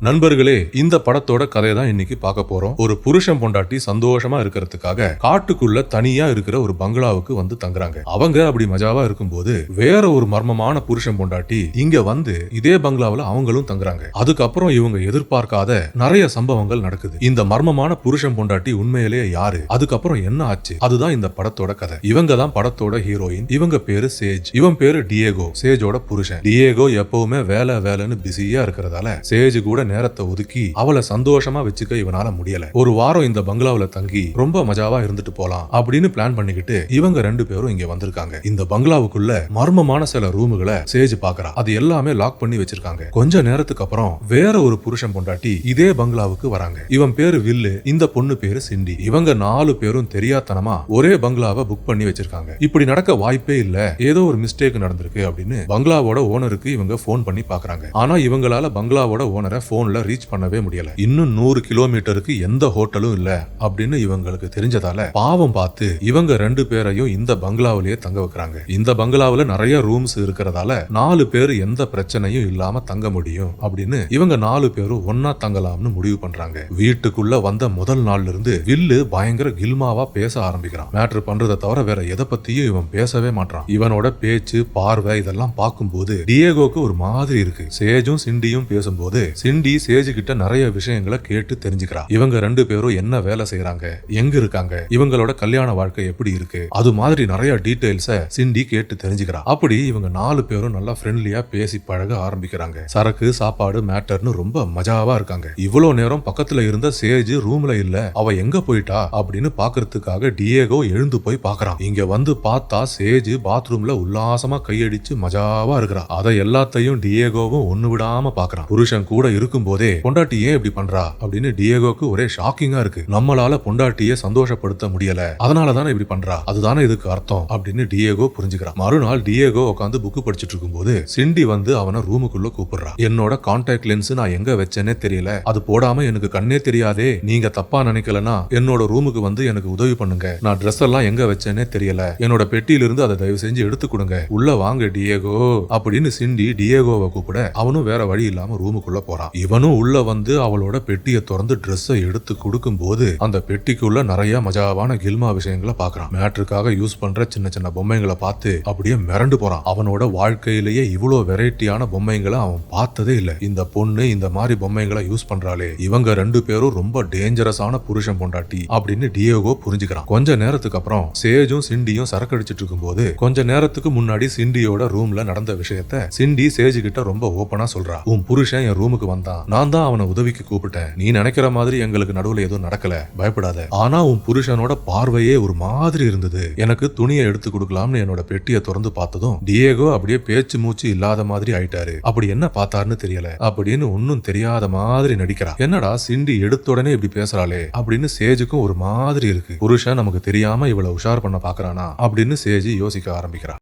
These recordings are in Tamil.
நண்பர்களே இந்த படத்தோட கதையை தான் இன்னைக்கு பார்க்க போறோம். ஒரு புருஷன் பொண்டாட்டி சந்தோஷமா இருக்கிறதுக்காக காட்டுக்குள்ள தனியா இருக்கிற ஒரு பங்களாவுக்கு வந்து தங்குறாங்க. அவங்க அப்படி மஜாவா இருக்கும்போது வேற ஒரு மர்மமான புருஷன் பொண்டாட்டி இங்க வந்து இதே பங்களாவில் அவங்களும் தங்குறாங்க. அதுக்கப்புறம் இவங்க எதிர்பார்க்காத நிறைய சம்பவங்கள் நடக்குது. இந்த மர்மமான புருஷன் பொண்டாட்டி உண்மையிலேயே யாரு? அதுக்கப்புறம் என்ன ஆச்சு? அதுதான் இந்த படத்தோட கதை. இவங்க தான் படத்தோட ஹீரோயின் இவங்க பேரு சேஜ். இவன் பேரு டியேகோ. சேஜோட புருஷன். டியேகோ எப்பவுமே வேலை வேலைன்னு பிஸியா இருக்கிறதால சேஜ் கூட நேரத்தை ஒதுக்கி அவளை சந்தோஷமா வச்சுக்க இவனால முடியல. ஒரு வாரம் இந்த பங்களாவில தங்கி ரொம்ப மஜாவா இருந்துட்டு போலாம் அப்படின்னு பிளான் பண்ணிக்கிட்டு இவங்க ரெண்டு பேரும் இங்க வந்திருக்காங்க. இந்த பங்களாவுக்குள்ள மர்மமான சில ரூமுகளை சேஜ் பாக்குறா. அது எல்லாமே லாக் பண்ணி வச்சிருக்காங்க. கொஞ்ச நேரத்துக்கு அப்புறம் வேற ஒரு புருஷன் பொண்டாட்டி இதே பங்களாவுக்கு வராங்க. இவன் பேரு வில்லு இந்த பொண்ணு பேரு சிண்டி. இவங்க நாலு பேரும் தெரியாத்தனமா ஒரே பங்களாவை புக் பண்ணி வச்சிருக்காங்க. இப்படி நடக்க வாய்ப்பே இல்ல ஏதோ ஒரு மிஸ்டேக் நடந்திருக்கு அப்படின்னு பங்களாவோட ஓனருக்கு இவங்க போன் பண்ணி பாக்குறாங்க. ஆனா இவங்களால பங்களாவோட ஓனரை ஃபோனில் ரீச் பண்ணவே முடியல. இன்னும் நூறு கிலோமீட்டருக்கு எந்த ஹோட்டலும் இல்ல அப்படின்னு இவங்களுக்கு தெரிஞ்சதால பாவம் பார்த்து இவங்க ரெண்டு பேரையும் இந்த பங்களாவிலேயே தங்க வைக்கிறாங்க. இந்த பங்களாவுல நிறைய ரூம்ஸ் இருக்கிறதால நாலு பேர் எந்த பிரச்சனையும் இல்லாம தங்க முடியும் அப்படின்னு இவங்க நாலு பேரும் ஒன்னா தங்கலாம்னு முடிவு பண்றாங்க. வீட்டுக்குள்ள வந்த முதல் நாள்ல இருந்து வில்லு பயங்கர கில்மாவா பேச ஆரம்பிக்கிறான். மேட்ரு பண்றதை தவிர வேற எதை பத்தியும் இவன் பேசவே மாட்டான் இவனோட பேச்சு பார்வை இதெல்லாம் பார்க்கும்போது டியேகோக்கு ஒரு மாதிரி இருக்கு. சேஜும் சிண்டியும் பேசும்போது சிண்டி சேஜு கிட்ட நிறைய விஷயங்களை கேட்டு தெரிஞ்சுக்கிறா. இவங்க ரெண்டு பேரும் என்ன வேலை செய்யறாங்க எங்க இருக்காங்க? இவங்களோட கல்யாண வாழ்க்கை எப்படி இருக்கு? அது மாதிரி நிறைய டீடைல்ஸ சிண்டி கேட்டு தெரிஞ்சுக்கிறா. அப்படி இவங்க நாலு பேரும் நல்லா ஃப்ரெண்ட்லியா பேசி பழக ஆரம்பிக்கிறாங்க. சரக்கு சாப்பாடு மேட்டர்னு ரொம்ப மஜாவா இருக்காங்க. இவ்வளவு நேரம் பக்கத்துல இருந்த சேஜ் ரூம்ல இல்ல அவ எங்க போயிட்டா? அப்படின்னு பாக்குறதுக்காக டியேகோ எழுந்து போய் பாக்குறான். இங்க வந்து பார்த்தா சேஜ் பாத்ரூம்ல உல்லாசமா கையடிச்சு மஜாவா இருக்கிறா. அதை எல்லாத்தையும் டியேகோவும் ஒண்ணு விடாம பாக்குறான். புருஷன் கூட இருக்கும் போதே பொண்டாட்டி ஏன் இப்படி பண்றா? அப்படின்னு டியேகோக்கு ஒரே ஷாக்கிங்கா இருக்கு. நம்மளால பொண்டாட்டிய சந்தோஷப்படுத்த முடியல. அதனால தானே இப்படி பண்றா? அதுதானே இதுக்கு அர்த்தம்? அப்படின்னு டியேகோ புரிஞ்சுக்கிறான் மறுநாள் டியேகோ உட்காந்து புக்கு படிச்சிட்டு இருக்கும்போது சிண்டி வந்து அவனை ரூமுக்குள்ள கூப்பிடுறா. என்னோட கான்டாக்ட் லென்ஸ் நான் எங்க வச்சேனே தெரியல. அது போடாம எனக்கு கண்ணே தெரியாதே. நீங்க தப்பா நினைக்கலனா என்னோட ரூமுக்கு வந்து எனக்கு உதவி பண்ணுங்க. நான் ட்ரெஸ் எல்லாம் எங்க வச்சேனே தெரியல. என்னோட பெட்டியில இருந்து அதை தயவு செஞ்சு எடுத்து கொடுங்க. உள்ள வாங்க டியேகோ. அப்படின்னு சிண்டி டியேகோவை கூப்பிட அவனும் வேற வழி இல்லாம ரூமுக்குள்ள போறான் இவனும் உள்ள வந்து அவளோட பெட்டியை திறந்து ட்ரெஸ்ஸை எடுத்து கொடுக்கும் போது அந்த பெட்டிக்குள்ள நிறைய மஜாவான கில்மா விஷயங்களை பாக்குறான் மேட்ருக்காக யூஸ் பண்ற சின்ன சின்ன பொம்மைங்களை பார்த்து அப்படியே மிரண்டு போறான். அவனோட வாழ்க்கையிலேயே இவ்வளோ வெரைட்டியான பொம்மைங்களை அவன் பார்த்ததே இல்லை. இந்த பொண்ணு இந்த மாதிரி பொம்மைங்களை யூஸ் பண்றாளே. இவங்க ரெண்டு பேரும் ரொம்ப டேஞ்சரஸான புருஷன் பொண்டாட்டி அப்படின்னு டியோகோ புரிஞ்சுக்கிறான். கொஞ்ச நேரத்துக்கு அப்புறம் சேஜும் சிண்டியும் சரக்கடிச்சிட்டு இருக்கும்போது கொஞ்ச நேரத்துக்கு முன்னாடி சிண்டியோட ரூம்ல நடந்த விஷயத்த சிண்டி சேஜு கிட்ட ரொம்ப ஓப்பனா சொல்றா. உன் புருஷன் என் ரூமுக்கு வந்தான். நான் தான் அவனை உதவிக்கு கூப்பிட்டேன். நீ நினைக்கிற மாதிரி எங்களுக்கு நடுவுல எதுவும் நடக்கல. பயப்படாத. ஆனா உன் புருஷனோட பார்வையே ஒரு மாதிரி இருந்தது. எனக்கு துணியை எடுத்து கொடுக்கலாம்னு என்னோட பெட்டியை திறந்து பார்த்ததும் டியேகோ அப்படியே பேச்சு மூச்சு இல்லாத மாதிரி ஆயிட்டாரு. அப்படி என்ன பார்த்தாருன்னு தெரியல. அப்படின்னு ஒன்னும் தெரியாத மாதிரி நடிக்கிறா. என்னடா சிண்டி எடுத்த உடனே இப்படி பேசுறாளே? அப்படின்னு சேஜுக்கும் ஒரு மாதிரி இருக்கு. புருஷன் நமக்கு தெரியாம இவளை உஷார் பண்ண பாக்குறானா? அப்படின்னு சேஜி யோசிக்க ஆரம்பிக்கிறா.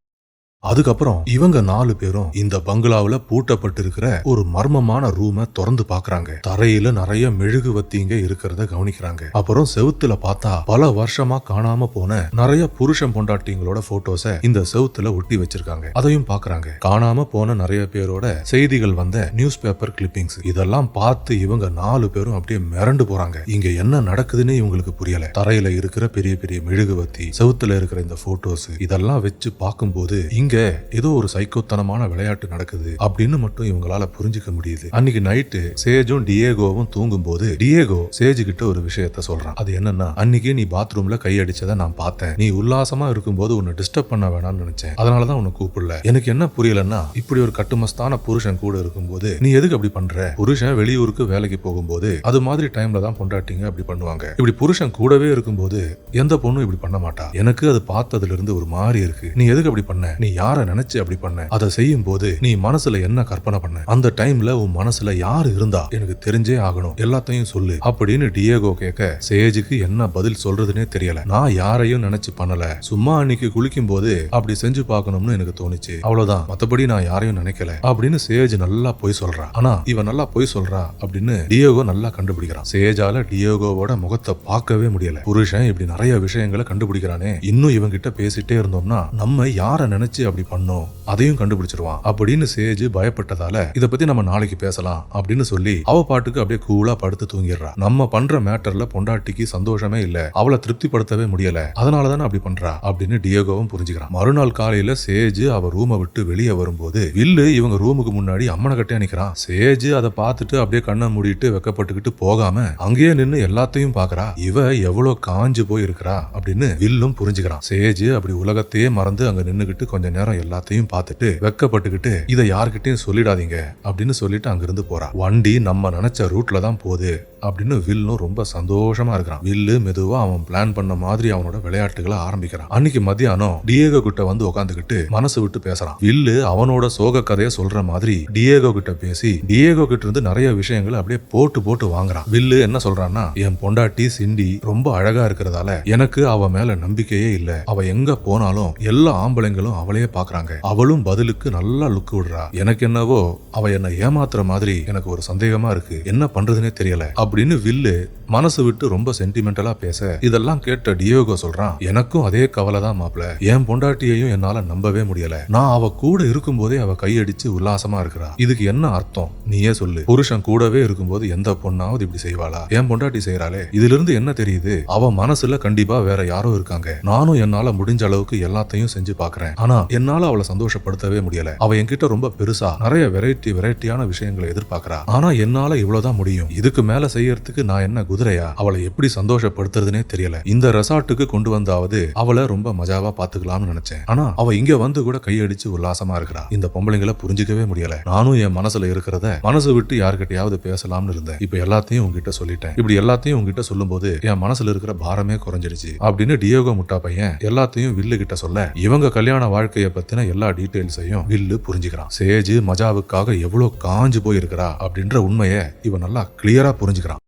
அதுக்கப்புறம் இவங்க நாலு பேரும் இந்த பங்களாவுல பூட்டப்பட்டிருக்கிற ஒரு மர்மமான ரூமை திறந்து பாக்குறாங்க தரையில நிறைய மெழுகு வத்திங்க இருக்கிறத கவனிக்கிறாங்க. அப்புறம் செவுத்துல பார்த்தா பல வருஷமா காணாம போன நிறைய புருஷன் பொண்டாட்டிங்களோட போட்டோஸ இந்த செவுத்துல ஒட்டி வச்சிருக்காங்க. அதையும் பாக்குறாங்க காணாம போன நிறைய பேரோட செய்திகள் வந்த நியூஸ் பேப்பர் கிளிப்பிங்ஸ். இதெல்லாம் பார்த்து இவங்க நாலு பேரும் அப்படியே மிரண்டு போறாங்க. இங்க என்ன நடக்குதுன்னு இவங்களுக்கு புரியல. தரையில இருக்கிற பெரிய பெரிய மெழுகுவத்தி செவுத்துல இருக்கிற இந்த போட்டோஸ் இதெல்லாம் வச்சு பார்க்கும்போது இங்க ஏதோ ஒரு சைக்கோத்தனமான விளையாட்டு நடக்குது அப்படின்னு மட்டும் இவங்களால புரிஞ்சுக்க முடியுது. அன்னைக்கு நைட்டு சேஜும் டியேகோவும் தூங்கும் போது டியேகோ சேஜு கிட்ட ஒரு விஷயத்த சொல்றான். அது என்னன்னா அன்னைக்கு நீ பாத்ரூம்ல கையடிச்சதை நான் பார்த்தேன். நீ உல்லாசமா இருக்கும்போது உன்னை டிஸ்டர்ப் பண்ண வேணாம்னு நினைச்சேன். அதனாலதான் உன்னை கூப்பிடல. எனக்கு என்ன புரியலன்னா இப்படி ஒரு கட்டுமஸ்தான புருஷன் கூட இருக்கும்போது நீ எதுக்கு அப்படி பண்ற? புருஷன் வெளியூருக்கு வேலைக்கு போகும்போது அது மாதிரி டைம்ல தான் பொண்டாட்டிங்க அப்படி பண்ணுவாங்க. இப்படி புருஷன் கூடவே இருக்கும்போது எந்த பொண்ணும் இப்படி பண்ண மாட்டா? எனக்கு அது பார்த்ததுல இருந்து ஒரு மாதிரி இருக்கு. நீ எதுக்கு அப்படி பண்ண? நீ யாரை நினைச்சு அப்படி பண்ண? அதை செய்யும் போது நீ மனசுல என்ன கற்பனை பண்ண? அந்த டைம்ல உன் மனசுல யாரு இருந்தா? எனக்கு தெரிஞ்சே ஆகணும். எல்லாத்தையும் சொல்லு. அப்படின்னு டியேகோ கேட்க சேஜுக்கு என்ன பதில் சொல்றதுன்னே தெரியல. நான் யாரையும் நினைச்சு பண்ணல. சும்மா அன்னைக்கு குளிக்கும் போது அப்படி செஞ்சு பார்க்கணும்னு எனக்கு தோணுச்சு. அவ்வளவுதான். மத்தபடி நான் யாரையும் நினைக்கல. அப்படின்னு சேஜ் நல்லா பொய் சொல்றா. ஆனா இவன் நல்லா பொய் சொல்றா அப்படின்னு டியோகோ நல்லா கண்டுபிடிக்கிறான். சேஜால டியோகோவோட முகத்தை பார்க்கவே முடியல. புருஷன் இப்படி நிறைய விஷயங்களை கண்டுபிடிக்கிறானே. இன்னும் இவன் கிட்ட பேசிட்டே இருந்தோம்னா நம்ம யாரை நினைச்சு அப்படி பண்ணும் அதையும் கண்டுபிடிச்சிருவான். அப்படின்னு சேஜ் பயப்பட்டதால இதை பத்தி நம்ம நாளைக்கு பேசலாம் அப்படின்னு சொல்லி அவ பாட்டுக்கு அப்படியே கூலா படுத்து தூங்கிடுறா. நம்ம பண்ற மேட்டர்ல பொண்டாட்டிக்கு சந்தோஷமே இல்ல. அவளை திருப்திப்படுத்தவே முடியல. அதனால தானே அப்படி பண்றா அப்படின்னு டியோகோவும் புரிஞ்சுக்கிறான். மறுநாள் காலையில சேஜ் அவ ரூமை விட்டு வெளியே வரும்போது வில்லு இவங்க ரூமுக்கு முன்னாடி அம்மனை கட்டே நிக்கிறான். சேஜ் அதை பார்த்துட்டு அப்படியே கண்ணை மூடிட்டு வெக்கப்பட்டுக்கிட்டு போகாம அங்கேயே நின்று எல்லாத்தையும் பாக்குறா இவ எவ்வளவு காஞ்சு போய் இருக்கிறா அப்படின்னு வில்லும் புரிஞ்சுக்கிறான். சேஜ் அப்படி உலகத்தையே மறந்து அங்க நின்னுகிட்டு கொஞ்சம் நேரம் எல்லாத்தையும் பார்த்துட்டு வெக்கப்பட்டுக்கிட்டு இதை யார்கிட்டயும் சொல்லிடாதீங்க அப்படின்னு சொல்லிட்டு அங்கிருந்து போறா. வண்டி நம்ம நினைச்ச ரூட்ல தான் போகுது அப்படின்னு வில்லும் ரொம்ப சந்தோஷமா இருக்கிறான். வில்லு மெதுவா அவன் பிளான் பண்ண மாதிரி அவனோட விளையாட்டுகளை ஆரம்பிக்கிறான். அன்னைக்கு மத்தியானம் டியேகோ கிட்ட வந்து உட்காந்துக்கிட்டு மனசு விட்டு பேசுறான். வில்லு அவனோட சோக கதையை சொல்ற மாதிரி டியேகோ கிட்ட பேசி டியேகோ கிட்ட இருந்து நிறைய விஷயங்களை அப்படியே போட்டு போட்டு வாங்குறான். வில்லு என்ன சொல்றான்னா என் பொண்டாட்டி சிண்டி ரொம்ப அழகா இருக்கிறதால எனக்கு அவ மேல நம்பிக்கையே இல்ல. அவ எங்க போனாலும் எல்லா ஆம்பளைங்களும் அவளையே பாக்குறாங்க அவளும் பதிலுக்கு நல்லா லுக் விடுறா. எனக்கு என்னவோ அவ என்ன ஏமாத்துற மாதிரி எனக்கு ஒரு சந்தேகமா இருக்கு. என்ன பண்றதுனே தெரியல. அப்படின்னு வில்லு மனசு விட்டு ரொம்ப சென்டிமெண்டலா பேச இதெல்லாம் கேட்ட டியோகோ சொல்றான் எனக்கும் அதே கவலை தான் மாப்பிள என் பொண்டாட்டியையும் என்னால நம்பவே முடியல. நான் அவ கூட இருக்கும்போதே அவ கையடிச்சு உல்லாசமா இருக்கிறா. இதுக்கு என்ன அர்த்தம்? நீயே சொல்லு. புருஷன் கூடவே இருக்கும்போது எந்த பொண்ணாவது இப்படி செய்வாளா? என் பொண்டாட்டி செய்யறாளே இதுல இருந்து என்ன தெரியுது? அவ மனசுல கண்டிப்பா வேற யாரோ இருக்காங்க. நானும் என்னால முடிஞ்ச அளவுக்கு எல்லாத்தையும் செஞ்சு பாக்குறேன். ஆனா என்னால அவளை சந்தோஷப்படுத்தவே முடியல. அவ என்கிட்ட ரொம்ப பெருசா நிறைய வெரைட்டி வெரைட்டியான விஷயங்களை எதிர்பார்க்கறா. ஆனா என்னால இவ்வளவுதான் முடியும். இதுக்கு மேல செய்யறதுக்கு நான் என்ன குதிரையா? அவளை எப்படி சந்தோஷப்படுத்துறதுனே தெரியல. இந்த ரெசார்ட்டுக்கு கொண்டு வந்தாவது அவளை ரொம்ப மஜாவா பாத்துக்கலாம்னு நினைச்சேன். ஆனா அவ இங்க வந்து கூட கையடிச்சு உல்லாசமா இருக்கிறா. இந்த பொம்பளைங்களை புரிஞ்சுக்கவே முடியல. நானும் என் மனசுல இருக்கிறத மனசு விட்டு யாருக்கிட்டையாவது பேசலாம்னு இருந்தேன். இப்ப எல்லாத்தையும் உங்ககிட்ட சொல்லிட்டேன். இப்படி எல்லாத்தையும் உங்ககிட்ட சொல்லும்போது என் மனசுல இருக்கிற பாரமே குறைஞ்சிடுச்சு. அப்படின்னு டியோகோ முட்டா பையன் எல்லாத்தையும் வில்லு கிட்ட சொல்ல இவங்க கல்யாண வாழ்க்கைய பத்தின எல்லா டீட்டெயில்ஸையும் வில்லு புரிஞ்சுக்கிறான். சேஜ் மஜாவுக்காக எவ்வளவு காஞ்சு போயிருக்கிறா அப்படின்ற உண்மையை இவன் நல்லா கிளியரா புரிஞ்சுக்கிறான்.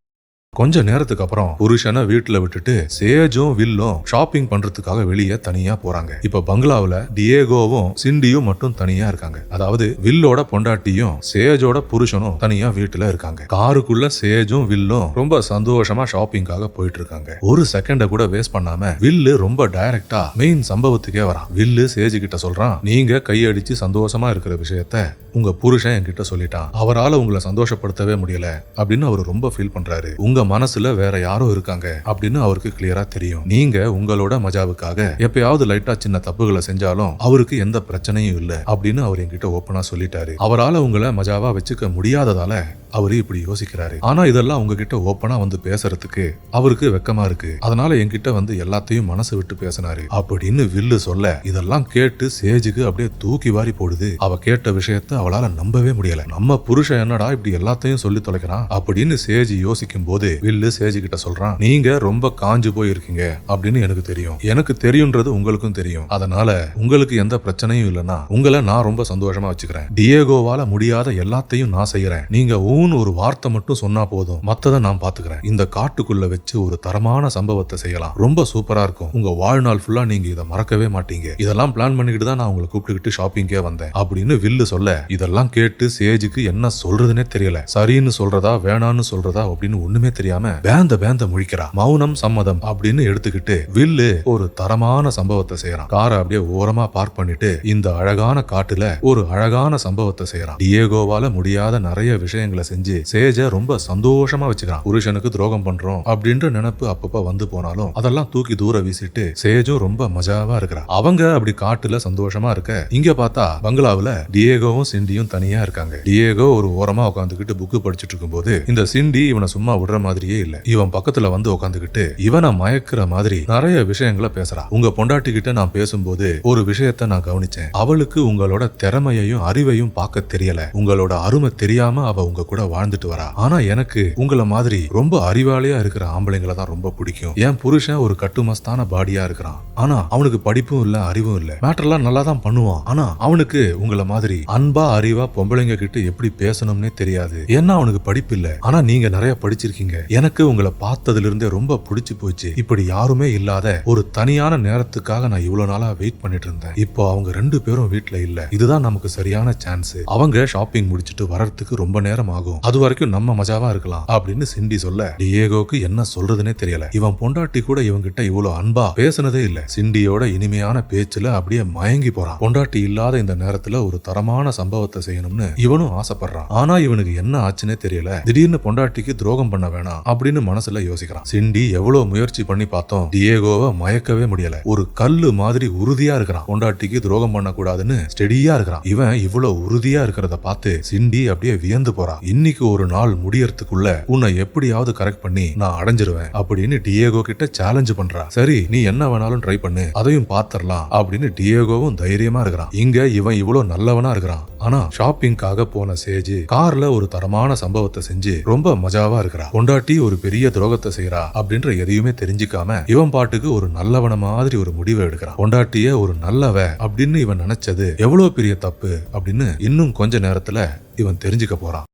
கொஞ்ச நேரத்துக்கு அப்புறம் புருஷனை வீட்டுல விட்டுட்டு சேஜும் வில்லும் ஷாப்பிங் பண்றதுக்காக வெளியே தனியா போறாங்க. இப்ப பங்களாவில டியேகோவும் சிண்டியும் மட்டும் தனியா இருக்காங்க. அதாவது வில்லோட பொண்டாட்டியும் சேஜோட புருஷனும் தனியா வீட்டுல இருக்காங்க. காருக்குள்ள சேஜும் வில்லும் ரொம்ப சந்தோஷமா ஷாப்பிங்காக போயிட்டு இருக்காங்க. ஒரு செகண்ட கூட வேஸ்ட் பண்ணாம வில்லு ரொம்ப டைரக்டா மெயின் சம்பவத்துக்கே வரான். வில்லு சேஜ் கிட்ட சொல்றான் நீங்க கையடிச்சு சந்தோஷமா இருக்கிற விஷயத்த உங்க புருஷன் என்கிட்ட சொல்லிட்டான். அவரால உங்களை சந்தோஷப்படுத்தவே முடியல. அப்படின்னு அவர் ரொம்ப ஃபீல் பண்றாரு. உங்க மனசுல வேற யாரோ இருக்காங்க அப்படின்னு அவருக்கு கிளியரா தெரியும். நீங்க உங்களோட மஜாவுக்காக எப்பயாவது லைட்டா சின்ன தப்புகளை செஞ்சாலும் அவருக்கு எந்த பிரச்சனையும் இல்ல அப்படின்னு அவர் என்கிட்ட ஓப்பனா சொல்லிட்டாரு. அவரால உங்களை மஜாவா வச்சுக்க முடியாததால அவரு இப்படி யோசிக்கிறாரு. ஆனா இதெல்லாம் உங்ககிட்ட ஓப்பனா வந்து பேசுறதுக்கு அவருக்கு வெக்கமா இருக்கு. அதனால என்கிட்ட வந்து எல்லாத்தையும் மனசு விட்டு பேசினாரு. அப்படின்னு வில்லு சொல்ல இதெல்லாம் கேட்டு சேஜுக்கு அப்படியே தூக்கி வாரி போடுது. அவ கேட்ட விஷயத்த அவளால நம்பவே முடியல. நம்ம புருஷன் என்னடா இப்படி எல்லாத்தையும் சொல்லி தொலைக்கிறான்? அப்படின்னு சேஜ் யோசிக்கும் போது வில்லு சேஜி கிட்ட சொல்றான் நீங்க ரொம்ப காஞ்சு போயிருக்கீங்க அப்படின்னு எனக்கு தெரியும். எனக்கு தெரியும்ன்றது உங்களுக்கும் தெரியும். அதனால உங்களுக்கு எந்த பிரச்சனையும் இல்லைன்னா உங்களை நான் ரொம்ப சந்தோஷமா வச்சுக்கிறேன். டியேகோவால முடியாத எல்லாத்தையும் நான் செய்யறேன். நீங்க ஊன் ஒரு வார்த்தை மட்டும் சொன்னா போதும். மத்ததை நான் பாத்துக்கிறேன். இந்த காட்டுக்குள்ள வச்சு ஒரு தரமான சம்பவத்தை செய்யலாம். ரொம்ப சூப்பரா இருக்கும். உங்க வாழ்நாள் ஃபுல்லா நீங்க இதை மறக்கவே மாட்டீங்க. இதெல்லாம் பிளான் பண்ணிக்கிட்டு தான் நான் உங்களை கூப்பிட்டுக்கிட்டு ஷாப்பிங்கே வந்தேன். அப்படின்னு வில்லு சொல்ல இதெல்லாம் கேட்டு சேஜுக்கு என்ன சொல்றதுனே தெரியல. சரின்னு சொல்றதா வேணான்னு சொல்றதா அப்படின்னு ஒண்ணுமே தெரியாம பேந்த பேந்த முழிக்கிறா. மௌனம் சம்மதம் அப்படின்னு எடுத்துக்கிட்டு வில்லு ஒரு தரமான சம்பவத்தை செய்யறான் காரை அப்படியே ஓரமா பார்க் பண்ணிட்டு இந்த அழகான காட்டுல ஒரு அழகான சம்பவத்தை செய்யறான் டியேகோவால முடியாத நிறைய விஷயங்களை செஞ்சு சேஜ ரொம்ப சந்தோஷமா வச்சுக்கிறான். புருஷனுக்கு துரோகம் பண்றோம் அப்படின்ற நினைப்பு அப்பப்ப வந்து போனாலும் அதெல்லாம் தூக்கி தூர வீசிட்டு சேஜும் ரொம்ப மஜாவா இருக்கிறா. அவங்க அப்படி காட்டுல சந்தோஷமா இருக்க இங்க பார்த்தா பங்களாவுல டியேகோவும் சிண்டியும் தனியா இருக்காங்க. டியேகோ ஒரு ஓரமா உட்காந்துக்கிட்டு புக்கு படிச்சுட்டு இருக்கும்போது இந்த சிண்டி இவனை சும்மா விடுற மாதிரியே இல்ல. இவன் பக்கத்துல வந்து உட்காந்துக்கிட்டு இவனை மயக்கிற மாதிரி நிறைய விஷயங்களை பேசுறா. உங்க பொண்டாட்டி கிட்ட நான் பேசும்போது ஒரு விஷயத்த நான் கவனிச்சேன். அவளுக்கு உங்களோட திறமையையும் அறிவையும் பார்க்க தெரியல. உங்களோட அருமை தெரியாம அவ உங்க கூட வாழ்ந்துட்டு வரா. ஆனா எனக்கு உங்களை மாதிரி ரொம்ப அறிவாளியா இருக்கிற ஆம்பளைங்களை தான் ரொம்ப பிடிக்கும். என் புருஷன் ஒரு கட்டுமஸ்தான பாடியா இருக்கிறான். ஆனா அவனுக்கு படிப்பும் இல்ல அறிவும் இல்ல. மேட்டர்லாம் நல்லா தான் பண்ணுவான். ஆனா அவனுக்கு உங்கள மாதிரி அன்பா அறிவா பொம்பளைங்க கிட்ட எப்படி பேசணும்னே தெரியாது. ஏன்னா அவனுக்கு படிப்பு இல்ல. ஆனா நீங்க நிறைய படிச்சிருக்கீங்க. எனக்கு உங்களை பார்த்ததுலேருந்தே ரொம்ப பிடிச்சி போச்சு. இப்படி யாருமே இல்லாத ஒரு தனியான நேரத்துக்காக நான் இவ்வளவு நாளா வெயிட் பண்ணிட்டு இருந்தேன். இப்போ அவங்க ரெண்டு பேரும் வீட்டுல இல்ல. இதுதான் நமக்கு சரியான சான்ஸ் அவங்க ஷாப்பிங் முடிச்சுட்டு வர்றதுக்கு ரொம்ப நேரம் ஆகும். அது வரைக்கும் நம்ம மஜாவா இருக்கலாம் அப்படின்னு சிண்டி சொல்ல டியேகோக்கு என்ன சொல்றதுனே தெரியல. இவன் பொண்டாட்டி கூட இவங்கிட்ட இவ்வளவு அன்பா பேசுனதே இல்ல. சிண்டியோட இனிமையான பேச்சுல அப்படியே மயங்கி போறான். பொண்டாட்டி இல்லாத இந்த நேரத்துல ஒரு தரமான சம்பவத்தை செய்யணும்னு இவனும் ஆசைப்படுறான். ஆனா இவனுக்கு என்ன ஆச்சுன்னே தெரியல. திடீர்னு பொண்டாட்டிக்கு துரோகம் பண்ண வேணாம். அப்படின்னு மனசுல யோசிக்கிறான். சிண்டி எவ்வளவு முயற்சி பண்ணி பார்த்தோம் டியேகோவை மயக்கவே முடியல. ஒரு கல்லு மாதிரி உறுதியா இருக்கிறான். பொண்டாட்டிக்கு துரோகம் பண்ணக்கூடாதுன்னு ஸ்டெடியா இருக்கிறான். இவன் இவ்வளவு உறுதியா இருக்கிறத பார்த்து சிண்டி அப்படியே வியந்து போறான். இன்னைக்கு ஒரு நாள் முடியறதுக்குள்ள உன்னை எப்படியாவது கரெக்ட் பண்ணி நான் அடைஞ்சிருவேன் அப்படின்னு டியேகோ கிட்ட சேலஞ்சு பண்றா சரி நீ என்ன வேணாலும் ட்ரை பண்ணு. அதையும் பாத்திரலாம் அப்படின்னு டியேகோவும் தைரியமா இருக்கிறான். இங்க இவன் இவ்வளவு நல்லவனா இருக்கிறான். ஆனா ஷாப்பிங்காக போன சேஜ் கார்ல ஒரு தரமான சம்பவத்தை செஞ்சு ரொம்ப மஜாவா இருக்கிறா பொண்டாட்டி ஒரு பெரிய துரோகத்தை செய்யறா அப்படின்ற எதையுமே தெரிஞ்சுக்காம இவன் பாட்டுக்கு ஒரு நல்லவன மாதிரி ஒரு முடிவை எடுக்கிறான் பொண்டாட்டிய ஒரு நல்லவ அப்படின்னு இவன் நினைச்சது எவ்வளவு பெரிய தப்பு அப்படின்னு இன்னும் கொஞ்ச நேரத்துல இவன் தெரிஞ்சுக்க போறான்.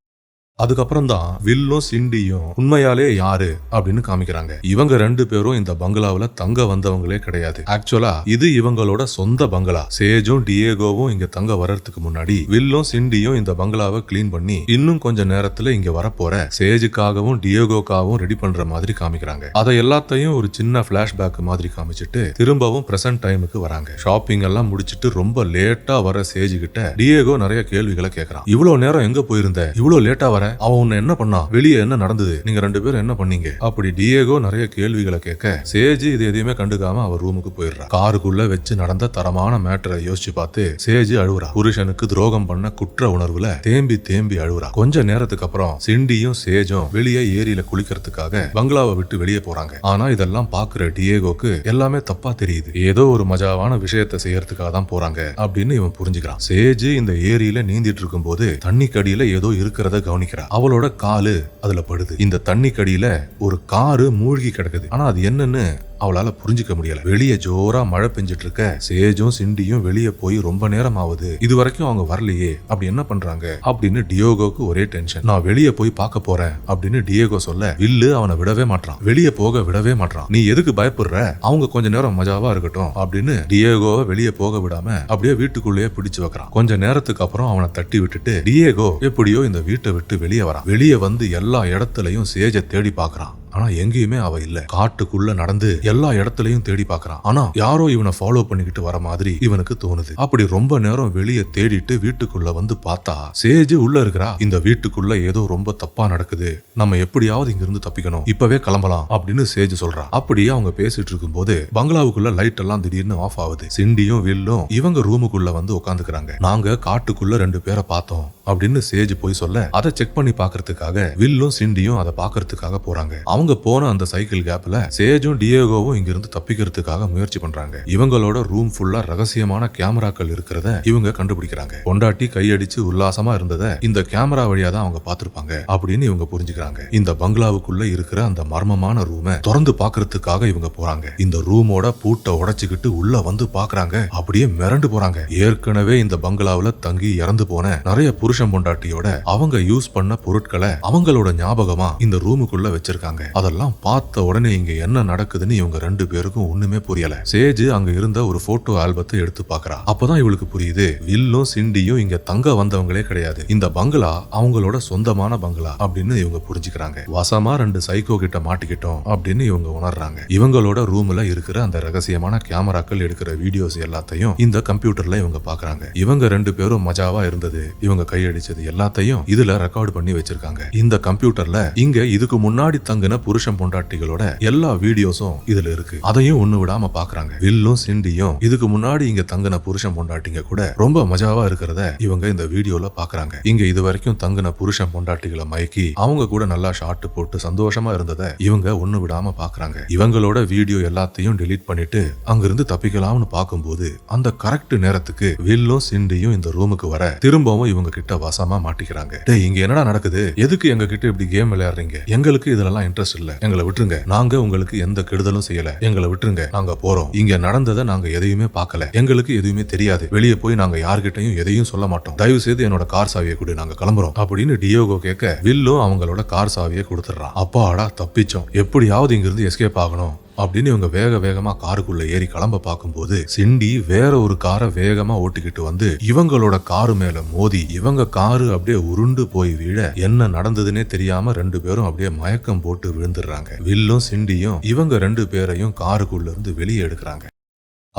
அதுக்கப்புறம் தான் வில்லும் சிண்டியும் உண்மையாலே யாரு அப்படின்னு காமிக்கிறாங்க. இவங்க ரெண்டு பேரும் இந்த பங்களாவில் தங்க வந்தவங்களே கிடையாது. ஆக்சுவலா இது இவங்களோட சொந்த பங்களா. சேஜும் டியேகோவும் இங்க தங்க வர்றதுக்கு முன்னாடி வில்லும் சிண்டியும் இந்த பங்களாவை க்ளீன் பண்ணி இன்னும் கொஞ்ச நேரத்துல இங்க வரப்போற சேஜுக்காகவும் டியேகோக்காகவும் ரெடி பண்ற மாதிரி காமிக்கிறாங்க. அதை எல்லாத்தையும் ஒரு சின்ன பிளாஷ்பேக் மாதிரி காமிச்சிட்டு திரும்பவும் பிரசன்ட் டைமுக்கு வராங்க. ஷாப்பிங் எல்லாம் முடிச்சிட்டு ரொம்ப லேட்டா வர சேஜ் கிட்ட டியேகோ நிறைய கேள்விகளை கேட்கறான் இவ்வளவு நேரம் எங்க போயிருந்த? இவ்வளவு லேட்டா வர? அவன் உன்னை என்ன பண்ணான் வெளியே என்ன நடந்தது? நீங்க ரெண்டு பேரும் என்ன பண்ணீங்க? அப்படி டியேகோ நிறைய கேள்விகளை கேட்க சேஜ் இது எதையுமே கண்டுக்காம அவர் ரூமுக்கு போயிடுறா. காருக்குள்ள வச்சு நடந்த தரமான மேட்டரை யோசிச்சு பார்த்து சேஜ் அழுவுறா. புருஷனுக்கு துரோகம் பண்ண குற்ற உணர்வுல தேம்பி தேம்பி அழுவுறா. கொஞ்ச நேரத்துக்கு அப்புறம் சிண்டியும் சேஜும் வெளியே ஏரியில குளிக்கிறதுக்காக பங்களாவை விட்டு வெளியே போறாங்க. ஆனா இதெல்லாம் பாக்குற டியேகோக்கு எல்லாமே தப்பா தெரியுது. ஏதோ ஒரு மஜாவான விஷயத்த செய்யறதுக்காக தான் போறாங்க அப்படின்னு இவன் புரிஞ்சுக்கிறான். சேஜ் இந்த ஏரியில நீந்திட்டு இருக்கும்போது போது தண்ணிக்கடியில ஏதோ இருக்கிறத நினைக்கிறா அவளோட காலு அதுல படுது. இந்த தண்ணி கடியில ஒரு காரு மூழ்கி கிடக்குது. ஆனா அது என்னன்னு அவளால் புரிஞ்சுக்க முடியல. வெளியே ஜோரா மழை பெஞ்சிட்டு இருக்க சேஜும் சிண்டியும் வெளியே போய் ரொம்ப நேரம் ஆகுது இது வரைக்கும் அவங்க வரலையே அப்படி என்ன பண்றாங்க? அப்படின்னு டியோகோக்கு ஒரே டென்ஷன். நான் வெளியே போய் பார்க்க போறேன் அப்படின்னு டியோகோ சொல்ல வில்லு அவனை விடவே மாட்டான் வெளியே போக விடவே மாட்டான் நீ எதுக்கு பயப்படுற? அவங்க கொஞ்ச நேரம் மஜாவா இருக்கட்டும் அப்படின்னு டியோகோவை வெளியே போக விடாம அப்படியே வீட்டுக்குள்ளேயே பிடிச்சு வைக்கிறான். கொஞ்ச நேரத்துக்கு அப்புறம் அவனை தட்டி விட்டுட்டு டியேகோ எப்படியோ இந்த வீட்டை விட்டு வெளியே வரான். வெளியே வந்து எல்லா இடத்துலயும் சேஜை தேடி பாக்குறான் ஆனா எங்கேயுமே அவ இல்ல. காட்டுக்குள்ள நடந்து எல்லா இடத்துலயும் தேடி பார்க்கறான் ஆனா யாரோ இவனை ஃபாலோ பண்ணிக்கிட்டு வர மாதிரி இவனுக்கு தோணுது. அப்படி ரொம்ப நேரம் வெளியே தேடிட்டு வீட்டுக்குள்ள வந்து பார்த்தா சேஜ் உள்ள இருக்கிறா. இந்த வீட்டுக்குள்ள ஏதோ ரொம்ப தப்பா நடக்குது. நம்ம எப்படியாவது இங்க இருந்து தப்பிக்கணும். இப்பவே கிளம்பலாம் அப்படின்னு சேஜ் சொல்றா. அப்படியே அவங்க பேசிட்டு இருக்கும்போது பங்களாவுக்குள்ள லைட் எல்லாம் திடீர்னு ஆஃப் ஆகுது. சிண்டியும் வில்லும் இவங்க ரூமுக்குள்ள வந்து உட்காந்துக்கிறாங்க நாங்க காட்டுக்குள்ள ரெண்டு பேரை பார்த்தோம். அப்படின்னு சேஜ் போய் சொல்ல அதை செக் பண்ணி பாக்குறதுக்காக வில்லும் சிண்டியும் அதை பாக்குறதுக்காக போறாங்க. அவங்க போன அந்த சைக்கிள் கேப்ல சேஜும் டியோகோவும் இங்கிருந்து தப்பிக்கிறதுக்காக முயற்சி பண்றாங்க. இவங்களோட ரூம் ஃபுல்லா ரகசியமான கேமராக்கள் இருக்கிறத இவங்க கண்டுபிடிக்கிறாங்க. கொண்டாட்டி கையடிச்சு உல்லாசமா இருந்ததை இந்த கேமரா வழியா தான் அவங்க பார்த்திருப்பாங்க அப்படின்னு இவங்க புரிஞ்சுக்கிறாங்க. இந்த பங்களாவுக்குள்ள இருக்கிற அந்த மர்மமான ரூமை திறந்து பாக்குறதுக்காக இவங்க போறாங்க. இந்த ரூமோட பூட்டை உடைச்சுக்கிட்டு உள்ள வந்து பாக்குறாங்க அப்படியே மிரண்டு போறாங்க. ஏற்கனவே இந்த பங்களாவுல தங்கி இறந்து போன நிறைய புரு புருஷன் பொண்டாட்டியோட அவங்க யூஸ் பண்ண பொருட்களை அவங்களோட ஞாபகமா இந்த ரூமுக்குள்ள வச்சிருக்காங்க. அதெல்லாம் பார்த்த உடனே இங்க என்ன நடக்குதுன்னு இவங்க ரெண்டு பேருக்கும் ஒண்ணுமே புரியல. சேஜ் அங்க இருந்த ஒரு போட்டோ ஆல்பத்தை எடுத்து பாக்குறா அப்பதான் இவளுக்கு புரியுது வில்லும் சிண்டியும் இங்க தங்க வந்தவங்களே கிடையாது. இந்த பங்களா அவங்களோட சொந்தமான பங்களா அப்படின்னு இவங்க புரிஞ்சுக்கிறாங்க. வசமா ரெண்டு சைக்கோ கிட்ட மாட்டிக்கிட்டோம் அப்படின்னு இவங்க உணர்றாங்க. இவங்களோட ரூம்ல இருக்கிற அந்த ரகசியமான கேமராக்கள் எடுக்கிற வீடியோஸ் எல்லாத்தையும் இந்த கம்ப்யூட்டர்ல இவங்க பாக்குறாங்க இவங்க ரெண்டு பேரும் மஜாவா இருந்தது. இவங்க கையடிச்சது எல்லாத்தையும் இதுல ரெக்கார்ட் பண்ணி வச்சிருக்காங்க. இந்த கம்ப்யூட்டர்ல இங்க இதுக்கு முன்னாடி தங்கின புருஷன் பொண்டாட்டிகளோட எல்லா வீடியோஸும் இதுல இருக்கு. அதையும் ஒண்ணு விடாம பாக்குறாங்க. வில்லும் சிண்டியும் இதுக்கு முன்னாடி இங்க தங்கின புருஷன் பொண்டாட்டிங்க கூட ரொம்ப மஜாவா இருக்கிறத இவங்க இந்த வீடியோல பாக்குறாங்க. இங்க இது வரைக்கும் தங்கின புருஷன் பொண்டாட்டிகளை மயக்கி அவங்க கூட நல்லா ஷாட்டு போட்டு சந்தோஷமா இருந்ததை இவங்க ஒண்ணு விடாம பாக்குறாங்க. இவங்களோட வீடியோ எல்லாத்தையும் டெலீட் பண்ணிட்டு அங்கிருந்து தப்பிக்கலாம்னு பார்க்கும்போது அந்த கரெக்ட் நேரத்துக்கு வில்லும் சிண்டியும் இந்த ரூமுக்கு வர திரும்பவும் இவங்க கிட்ட கிட்ட வசமா மாட்டிக்கிறாங்க. டேய் இங்க என்னடா நடக்குது? எதுக்கு எங்க கிட்ட இப்படி கேம் விளையாடுறீங்க? எங்களுக்கு இதுலலாம் இன்ட்ரெஸ்ட் இல்ல. எங்களை விட்டுருங்க. நாங்க உங்களுக்கு எந்த கெடுதலும் செய்யல. எங்களை விட்டுருங்க. நாங்க போறோம். இங்க நடந்ததை நாங்க எதையுமே பார்க்கல. எங்களுக்கு எதுவுமே தெரியாது. வெளியே போய் நாங்க யார்கிட்டையும் எதையும் சொல்ல மாட்டோம். தயவு செய்து என்னோட கார் சாவியை கொடு நாங்க கிளம்புறோம். அப்படின்னு டியோகோ கேட்க வில்லும் அவங்களோட கார் சாவியை கொடுத்துட்றான். அப்பாடா தப்பிச்சோம். எப்படியாவது இங்கிருந்து எஸ்கேப் ஆகணும். அப்படின்னு இவங்க வேக வேகமா காருக்குள்ள ஏறி கிளம்ப பார்க்கும்போது சிண்டி வேற ஒரு காரை வேகமா ஓட்டிக்கிட்டு வந்து இவங்களோட காரு மேல மோதி இவங்க காரு அப்படியே உருண்டு போய் விழ என்ன நடந்ததுன்னே தெரியாம ரெண்டு பேரும் அப்படியே மயக்கம் போட்டு விழுந்துடுறாங்க. வில்லும் சிண்டியும் இவங்க ரெண்டு பேரையும் காருக்குள்ள இருந்து வெளியே எடுக்கிறாங்க.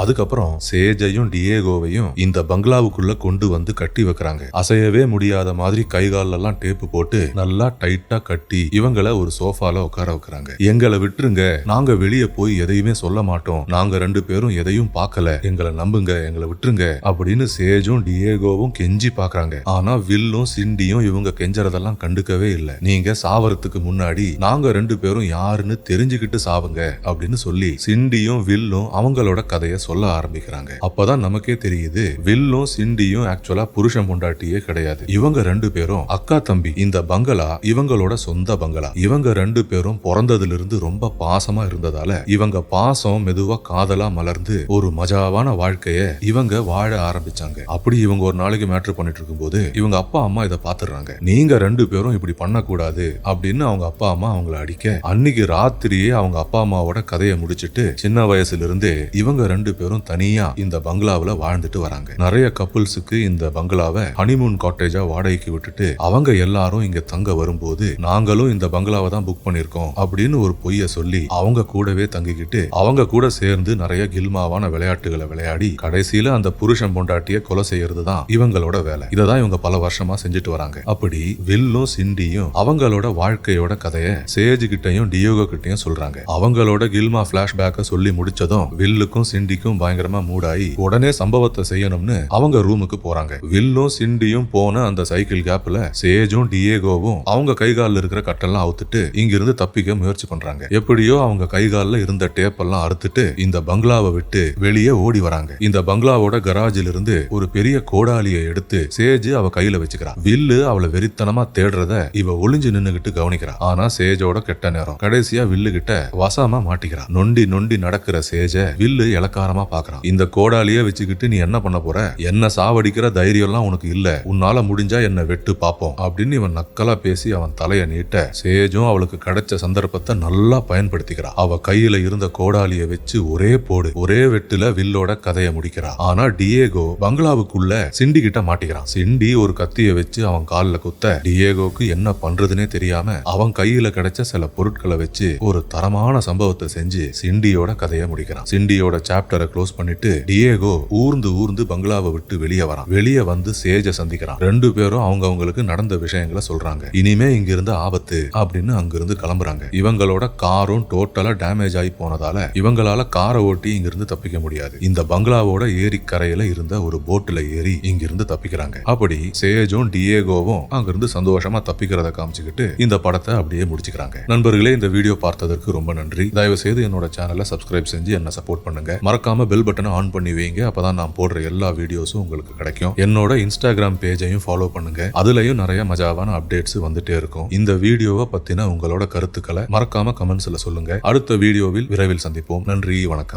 அதுக்கப்புறம் சேஜையும் டியேகோவையும் இந்த பங்களாவுக்குள்ள கொண்டு வந்து கட்டி வைக்கிறாங்க. அசையவே முடியாத மாதிரி கைகாலெல்லாம் டேப்பு போட்டு நல்லா டைட்டா கட்டி இவங்கள ஒரு சோஃபால உட்கார வைக்கிறாங்க. எங்களை விட்டுருங்க. நாங்க வெளியே போய் எதையுமே சொல்ல மாட்டோம். நாங்க ரெண்டு பேரும் எதையும் பார்க்கல. எங்களை நம்புங்க. எங்களை விட்டுருங்க அப்படின்னு சேஜும் டியேகோவும் கெஞ்சி பாக்குறாங்க ஆனா வில்லும் சிண்டியும் இவங்க கெஞ்சறதெல்லாம் கண்டுக்கவே இல்லை. நீங்க சாவறதுக்கு முன்னாடி நாங்க ரெண்டு பேரும் யாருன்னு தெரிஞ்சுக்கிட்டு சாவுங்க அப்படின்னு சொல்லி சிண்டியும் வில்லும் அவங்களோட கதையை சொல்ல ஆரம்பிக்கிறாங்க. அப்பதான் நமக்கே தெரியுது வில்லும் சிண்டியும் ஆக்சுவலா புருஷன் பொண்டாட்டியே கிடையாது. இவங்க ரெண்டு பேரும் அக்கா தம்பி இந்த பங்களா இவங்களோட சொந்த பங்களா. இவங்க ரெண்டு பேரும் பிறந்ததுல இருந்து ரொம்ப பாசமா இருந்ததால இவங்க பாசம் மெதுவா காதலா மலர்ந்து ஒரு மஜாவான வாழ்க்கைய இவங்க வாழ ஆரம்பிச்சாங்க. அப்படி இவங்க ஒரு நாளைக்கு மேட்ரு பண்ணிட்டு இருக்கும் போது இவங்க அப்பா அம்மா இதை பாத்துறாங்க நீங்க ரெண்டு பேரும் இப்படி பண்ணக்கூடாது அப்படின்னு அவங்க அப்பா அம்மா அவங்கள அடிக்க அன்னைக்கு ராத்திரியே அவங்க அப்பா அம்மாவோட கதையை முடிச்சிட்டு சின்ன வயசுல இருந்தே இவங்க ரெண்டு பேரும் தனியா இந்த பங்களாவில் வாழ்ந்துட்டு வராங்க. நிறைய கப்புள்ஸுக்கு இந்த பங்களாவை ஹனிமூன் காட்டேஜா வாடகைக்கு விட்டுட்டு அவங்க எல்லாரும் இங்க தங்க வரும்போது நாங்களும் இந்த பங்களாவை தான் புக் பண்ணிருக்கோம் அப்படின்னு ஒரு பொய்ய சொல்லி அவங்க கூடவே தங்கிக்கிட்டு அவங்க கூட சேர்ந்து நிறைய கில்மாவான விளையாட்டுகளை விளையாடி கடைசியில அந்த புருஷன் பொண்டாட்டிய கொலை செய்யறது தான் இவங்களோட வேலை. இதை தான் இவங்க பல வருஷமா செஞ்சுட்டு வராங்க. அப்படி வில்லும் சிண்டியும் அவங்களோட வாழ்க்கையோட கதையை சேஜ் கிட்டையும் டியோகோ கிட்டையும் சொல்றாங்க. அவங்களோட கில்மா பிளாஷ்பேக்கை சொல்லி முடிச்சதும் வில்லுக்கும் சிண்டிக்கும் பயங்கரமா மூடாயி உடனே சம்பவத்தை செய்யணும்னு அவங்க ரூமுக்கு போறாங்க. வில்லும் சிண்டியும் போன அந்த சைக்கிள் கேப்ல சேஜும் டியேகோவும் அவங்க கை இருக்கிற கட்டெல்லாம் அவுத்துட்டு இங்கிருந்து தப்பிக்க முயற்சி பண்றாங்க. எப்படியோ அவங்க கை இருந்த டேப் எல்லாம் அறுத்துட்டு இந்த பங்களாவை விட்டு வெளியே ஓடி வராங்க. இந்த பங்களாவோட கராஜில் இருந்து ஒரு பெரிய கோடாலியை எடுத்து சேஜ் அவ கையில வச்சுக்கிறான். வில்லு அவளை வெறித்தனமா தேடுறத இவ ஒளிஞ்சு நின்னுகிட்டு கவனிக்கிறான். ஆனா சேஜோட கெட்ட நேரம். கடைசியா வில்லு கிட்ட வசமா மாட்டிக்கிறான். நொண்டி நொண்டி நடக்கிற சேஜ வில்லு இலக்காரம் பாக்குறான். இந்த கோடாலியே வச்சுக்கிட்டு நீ என்ன பண்ண போற? என்ன சாவடிக்கிற தைரியம் எல்லாம் உனக்கு இல்ல. உன்னால முடிஞ்சா என்ன வெட்டு பாப்போம். அப்படின்னு இவன் நக்கலா பேசி அவன் தலைய நீட்ட சேஜும் அவளுக்கு கிடைச்ச சந்தர்ப்பத்தை நல்லா பயன்படுத்திக்கிறா. அவ கையில இருந்த கோடாலிய வச்சு ஒரே போடு ஒரே வெட்டுல வில்லோட கதையை முடிக்கிறா. ஆனா டியேகோ பங்களாவுக்குள்ள சிண்டி கிட்ட மாட்டிக்கிறான். சிண்டி ஒரு கத்திய வச்சு அவன் காலில் குத்த டியேகோக்கு என்ன பண்றதுனே தெரியாம அவன் கையில கிடைச்ச சில பொருட்களை வச்சு ஒரு தரமான சம்பவத்தை செஞ்சு சிண்டியோட கதையை முடிக்கிறான். சிண்டியோட சாப்டர் க்ளோஸ் பண்ணிட்டு டியேகோ ஊர்ந்து ஊர்ந்து பங்களாவை விட்டு வெளியே வரான். வெளியே வந்து சேஜ சந்திக்கிறான். ரெண்டு பேரும் அவங்க அவங்களுக்கு நடந்த விஷயங்களை சொல்றாங்க. இனிமே இங்க இருந்து ஆபத்து அப்படின்னு அங்கிருந்து கிளம்புறாங்க. இவங்களோட காரும் டோட்டலா டேமேஜ் ஆகி போனதால இவங்களால காரை ஓட்டி இங்கிருந்து தப்பிக்க முடியாது. இந்த பங்களாவோட ஏரி கரையில இருந்த ஒரு போட்ல ஏறி இங்கிருந்து தப்பிக்கிறாங்க. அப்படி சேஜும் டியேகோவும் அங்கிருந்து சந்தோஷமா தப்பிக்கிறத காமிச்சுக்கிட்டு இந்த படத்தை அப்படியே முடிச்சுக்கிறாங்க. நண்பர்களே இந்த வீடியோ பார்த்ததற்கு ரொம்ப நன்றி. தயவு செய்து என்னோட சேனலை சப்ஸ்கிரைப் செஞ்சு என்ன சப்போர்ட் பண்ணுங்க. மறக்காம பெல் பட்டனை ஆன் பண்ணி வைங்க. அப்பதான் நான் போடுற எல்லா வீடியோஸும் உங்களுக்கு கிடைக்கும். என்னோட இன்ஸ்டாகிராம் பேஜையும் ஃபாலோ பண்ணுங்க. அதுலயும் நிறைய மஜாவான அப்டேட்ஸ் வந்துட்டே இருக்கும். இந்த வீடியோவை பற்றின உங்களோட கருத்துக்களை மறக்காம கமெண்ட்ஸில் சொல்லுங்க. அடுத்த வீடியோவில் விரைவில் சந்திப்போம். நன்றி வணக்கம்.